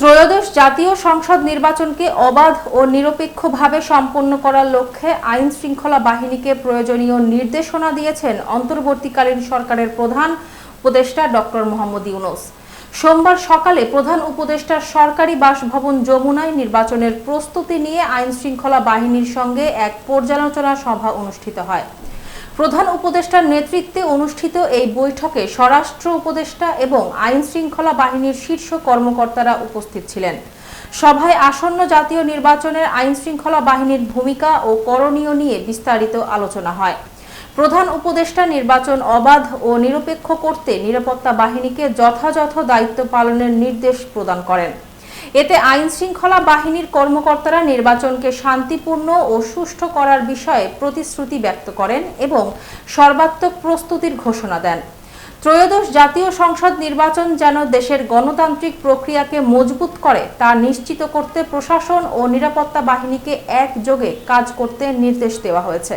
ত্রয়োদশ জাতীয় সংসদ নির্বাচনকে অবাধ ও নিরপেক্ষভাবে সম্পন্ন করার লক্ষ্যে আইন শৃঙ্খলা বাহিনীকে প্রয়োজনীয় নির্দেশনা দিয়েছেন অন্তর্বর্তীকালীন সরকারের প্রধান উপদেষ্টা ডক্টর মোহাম্মদ ইউনুস। সোমবার সকালে প্রধান উপদেষ্টার সরকারি বাসভবন যমুনায় নির্বাচনের প্রস্তুতি নিয়ে আইন শৃঙ্খলা বাহিনীর সঙ্গে এক পর্যালোচনা সভা অনুষ্ঠিত হয়। প্রধান উপদেষ্টার নেতৃত্বে অনুষ্ঠিত এই বৈঠকে স্বরাষ্ট্র উপদেষ্টা এবং আইন শৃঙ্খলা বাহিনীর শীর্ষ কর্মকর্তারা উপস্থিত ছিলেন। সভায় আসন্ন জাতীয় নির্বাচনের আইন শৃঙ্খলা বাহিনীর ভূমিকা ও করণীয় নিয়ে বিস্তারিত আলোচনা হয়। প্রধান উপদেষ্টা নির্বাচন অবাধ ও নিরপেক্ষ করতে নিরাপত্তা বাহিনীকে যথাযথ দায়িত্ব পালনের নির্দেশ প্রদান করেন। এতে আইন শৃঙ্খলা বাহিনীর কর্মকর্তারা নির্বাচনকে শান্তিপূর্ণ ও সুষ্ঠু করার বিষয়ে প্রতিশ্রুতি ব্যক্ত করেন এবং সর্বাত্মক প্রস্তুতির ঘোষণা দেন। ত্রয়োদশ জাতীয় সংসদ নির্বাচন যেন দেশের গণতান্ত্রিক প্রক্রিয়াকে মজবুত করে, তা নিশ্চিত করতে প্রশাসন ও নিরাপত্তা বাহিনীকে একযোগে কাজ করতে নির্দেশ দেওয়া হয়েছে।